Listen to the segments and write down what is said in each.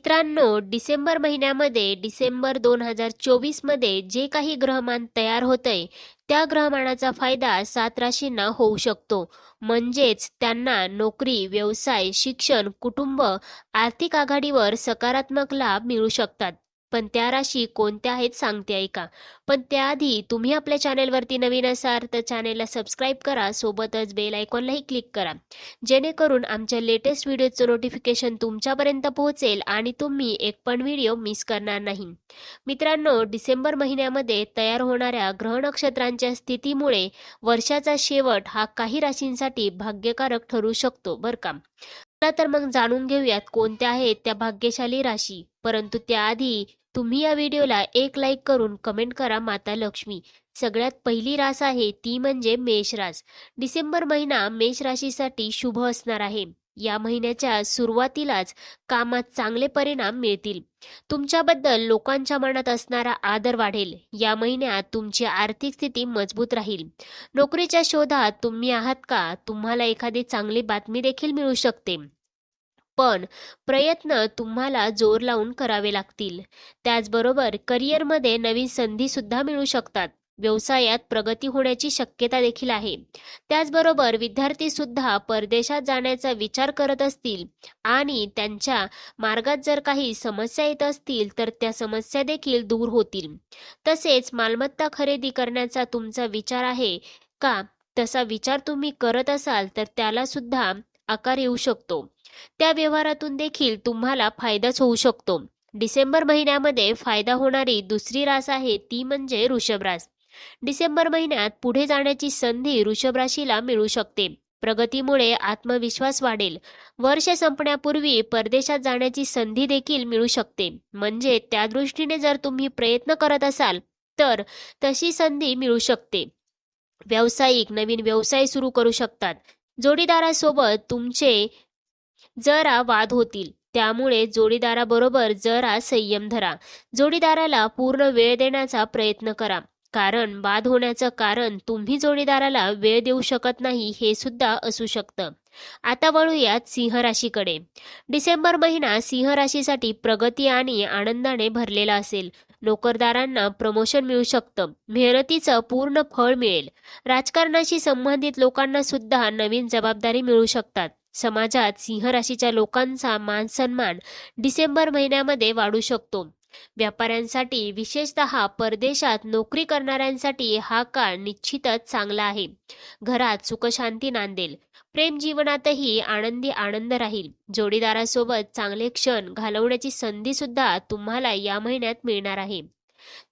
मित्रांनो डिसेंबर महिन्यामध्ये डिसेंबर दोन हजार चोवीसमध्ये जे काही ग्रहमान तयार होतंय त्या ग्रहमानाचा फायदा सात राशींना होऊ शकतो. म्हणजेच त्यांना नोकरी व्यवसाय शिक्षण कुटुंब आर्थिक आघाडीवर सकारात्मक लाभ मिळू शकतात. पण त्या राशी कोणत्या आहेत सांगते ऐका. पण त्याआधी तुम्ही आपल्या चॅनेलवरती नवीन असाल तर चॅनेलला सबस्क्राईब करा सोबतच बेल आयकॉनलाही क्लिक करा. जेणेकरून आमच्या लेटेस्ट व्हिडिओचं नोटिफिकेशन तुमच्यापर्यंत पोहोचेल आणि तुम्ही एक पण व्हिडिओ मिस करणार नाही. मित्रांनो डिसेंबर महिन्यामध्ये तयार होणाऱ्या ग्रह नक्षत्रांच्या स्थितीमुळे वर्षाचा शेवट हा काही राशींसाठी भाग्यकारक ठरू शकतो बरं का. तर मग जाणून घेऊयात कोणत्या आहेत त्या भाग्यशाली राशी. परंतु त्याआधी तुम्ही या व्हिडिओला एक लाईक करून कमेंट करा माता लक्ष्मी. सगळ्यात पहिली रास आहे ती म्हणजे मेष रास. डिसेंबर महिना मेष राशीसाठी शुभ असणार आहे. या महिन्याच्या सुरुवातीलाच कामात चांगले परिणाम मिळतील. तुमच्याबद्दल लोकांच्या मनात असणारा आदर वाढेल. या महिन्यात तुमची आर्थिक स्थिती मजबूत राहील. नोकरीच्या शोधात तुम्ही आहात का? तुम्हाला एखादी चांगली बातमी देखील मिळू शकते. पण प्रयत्न तुम्हाला जोर लावून करावे लागतील. त्याचबरोबर करिअरमध्ये नवीन संधी सुद्धा मिळू शकतात. व्यवसायात प्रगती होण्याची शक्यता देखील आहे. त्याचबरोबर विद्यार्थी सुद्धा परदेशात जाण्याचा विचार करत असतील आणि त्यांच्या मार्गात जर काही समस्या येत असतील तर त्या समस्या देखील दूर होतील. तसेच मालमत्ता खरेदी करण्याचा तुमचा विचार आहे का? तसा विचार तुम्ही करत असाल तर त्याला सुद्धा आकार येऊ शकतो. त्या व्यवहारातून देखील तुम्हाला फायदाच होऊ शकतो. डिसेंबर महिन्यामध्ये फायदा होणारी दुसरी रास आहे ती म्हणजे ऋषभ रास. डिसेंबर महिन्यात पुढे जाण्याची संधी ऋषभ राशीला मिळू शकते. प्रगतीमुळे आत्मविश्वास वाढेल. वर्ष संपण्यापूर्वी परदेशात जाण्याची संधी देखील मिळू शकते. म्हणजे त्या दृष्टीने जर तुम्ही प्रयत्न करत असाल तर तशी संधी मिळू शकते. व्यावसायिक नवीन व्यवसाय सुरू करू शकतात. जोडीदारासोबत तुमचे जरा वाद होतील. त्यामुळे जोडीदाराबरोबर जरा संयम धरा. जोडीदाराला पूर्ण वेळ देण्याचा प्रयत्न करा. कारण वाद होण्याचं कारण तुम्ही जोडीदाराला वेळ देऊ शकत नाही हे सुद्धा असू शकतं. आता वळूयात सिंह राशीकडे. डिसेंबर महिना सिंह राशीसाठी प्रगती आणि आनंदाने भरलेला असेल. नोकरदारांना प्रमोशन मिळू शकतं. मेहनतीचं पूर्ण फळ मिळेल. राजकारणाशी संबंधित लोकांना सुद्धा नवीन जबाबदारी मिळू शकतात. समाजात सिंह राशीच्या लोकांचा मान सन्मान डिसेंबर महिन्यामध्ये वाढू शकतो. व्यापाऱ्यांसाठी विशेषतः परदेशात नोकरी करणाऱ्यांसाठी हा काळ निश्चितच चांगला आहे. घरात सुखशांती नांदेल. प्रेम जीवनातही आनंदी आनंद राहील. जोडीदारासोबत चांगले क्षण घालवण्याची संधी सुद्धा तुम्हाला या महिन्यात मिळणार आहे.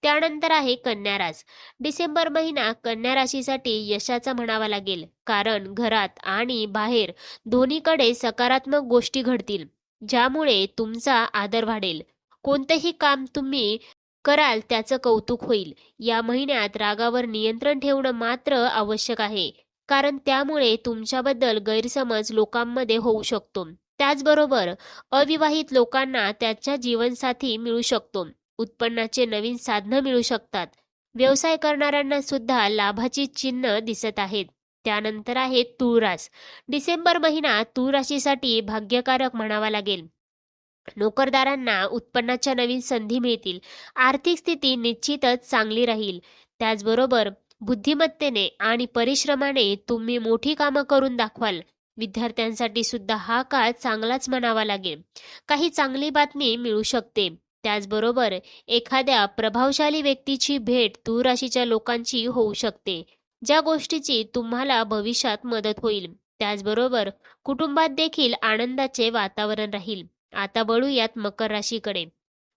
त्यानंतर आहे कन्या रास. डिसेंबर महिना कन्या राशीसाठी यशाचा म्हणावा लागेल. कारण घरात आणि बाहेर दोन्हीकडे सकारात्मक गोष्टी घडतील. ज्यामुळे तुमचा आदर वाढेल. कोणतंही काम तुम्ही कराल त्याचं कौतुक होईल. या महिन्यात रागावर नियंत्रण ठेवणं मात्र आवश्यक आहे. कारण त्यामुळे तुमच्याबद्दल गैरसमज लोकांमध्ये होऊ शकतो. त्याचबरोबर अविवाहित लोकांना त्याच्या जीवनसाथी मिळू शकतो. उत्पन्नाचे नवीन साधनं मिळू शकतात. व्यवसाय करणाऱ्यांना सुद्धा लाभाची चिन्ह दिसत आहेत. त्यानंतर आहे तूळ रास डिसेंबर महिना तूळ राशीसाठी भाग्यकारक म्हणावा लागेल. नोकरदारांना उत्पन्नाच्या नवीन संधी मिळतील. आर्थिक स्थिती निश्चितच चांगली राहील. त्याचबरोबर बुद्धिमत्तेने आणि परिश्रमाने तुम्ही मोठी कामं करून दाखवाल. विद्यार्थ्यांसाठी सुद्धा हा काळ चांगलाच म्हणावा लागेल. काही चांगली बातमी मिळू शकते. त्याचबरोबर एखाद्या प्रभावशाली व्यक्तीची भेट तूळ राशीच्या लोकांची होऊ शकते. ज्या गोष्टीची तुम्हाला भविष्यात मदत होईल. त्याचबरोबर कुटुंबात देखील आनंदाचे वातावरण राहील. आता वळूयात मकर राशीकडे.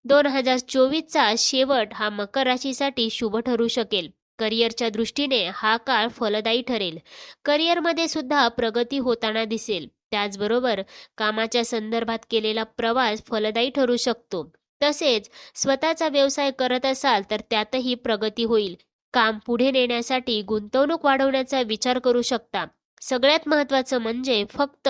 दोन हजार चोवीसचा शेवट हा मकर राशीसाठी शुभ ठरू शकेल. करिअरच्या दृष्टीने हा काळ फलदायी ठरेल. करिअरमध्ये सुद्धा प्रगती होताना दिसेल. त्याचबरोबर कामाच्या संदर्भात केलेला प्रवास फलदायी ठरू शकतो. तसेच स्वतःचा व्यवसाय करत असाल तर त्यातही प्रगती होईल. काम पुढे नेण्यासाठी गुंतवणूक वाढवण्याचा विचार करू शकता. सगळ्यात महत्त्वाचं म्हणजे फक्त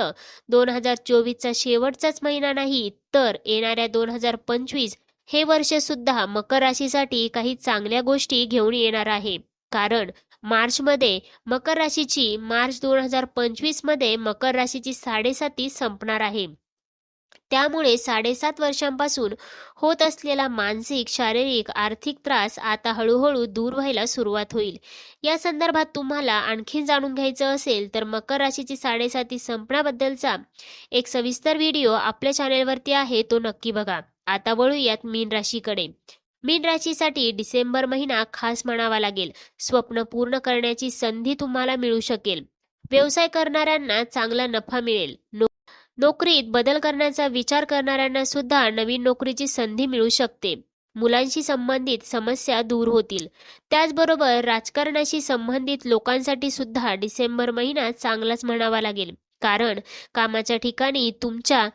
दोन हजार चोवीसचा शेवटचाच महिना नाही तर येणाऱ्या दोन हजार पंचवीस हे वर्ष सुद्धा मकर राशीसाठी काही चांगल्या गोष्टी घेऊन येणार आहे. कारण मार्चमध्ये मकर राशीची मार्च दोन हजार पंचवीसमध्ये मकर राशीची साडेसाती संपणार आहे. त्यामुळे साडेसात वर्षांपासून होत असलेला मानसिक शारीरिक आर्थिक त्रास आता हळूहळू दूर व्हायला सुरुवात होईल. या संदर्भात तुम्हाला आणखीन जाणून घ्यायचं असेल तर मकर राशीची साडेसाती संपण्याबद्दलचा एक सविस्तर व्हिडिओ आपल्या चॅनेलवरती आहे तो नक्की बघा. आता वळूयात मीन राशीकडे. मीन राशीसाठी डिसेंबर महिना खास म्हणावा लागेल. स्वप्न पूर्ण करण्याची संधी तुम्हाला मिळू शकेल. व्यवसाय करणाऱ्यांना चांगला नफा मिळेल. नोकरीत बदल करण्याचा विचार करणाऱ्यांना सुद्धा नवीन नोकरीची संधी मिळू शकते. मुलांशी संबंधित समस्या दूर होतील. त्याचबरोबर राजकारणाशी संबंधित लोकांसाठी सुद्धा डिसेंबर महिना चांगलाच म्हणावा लागेल. कारण कामाच्या ठिकाणी तुमच्या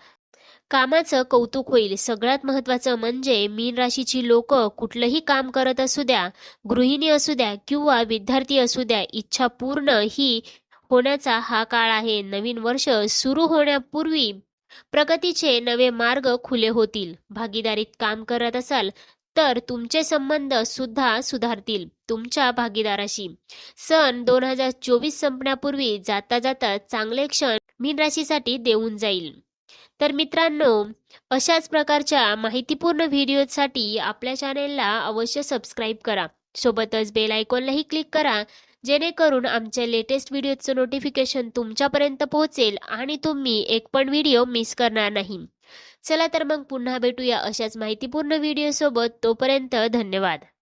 कामाचं कौतुक होईल. सगळ्यात महत्त्वाचं म्हणजे मीन राशीची लोक कुठलंही काम करत असू द्या गृहिणी असू द्या किंवा विद्यार्थी असू द्या इच्छा पूर्ण ही होण्याचा हा काळ आहे. नवीन वर्ष सुरू होण्यापूर्वी प्रगतीचे नवे मार्ग खुले होतील. भागीदारीत काम करत असाल तर तुमचे संबंध सुद्धा सुधारतील तुमच्या भागीदाराशी. सन दोन हजार चोवीस संपण्यापूर्वी जाता जाता चांगले क्षण मीन राशीसाठी देऊन जाईल. तर मित्रांनो अशाच प्रकारच्या माहितीपूर्ण व्हिडिओसाठी आपल्या चॅनेलला अवश्य सबस्क्राईब करा. सोबतच बेल आयकॉनलाही क्लिक करा. जेणेकरून आमच्या लेटेस्ट व्हिडिओचं नोटिफिकेशन तुमच्यापर्यंत पोहोचेल आणि तुम्ही एक पण व्हिडिओ मिस करणार नाही. चला तर मग पुन्हा भेटूया अशाच माहितीपूर्ण व्हिडिओसोबत तोपर्यंत धन्यवाद.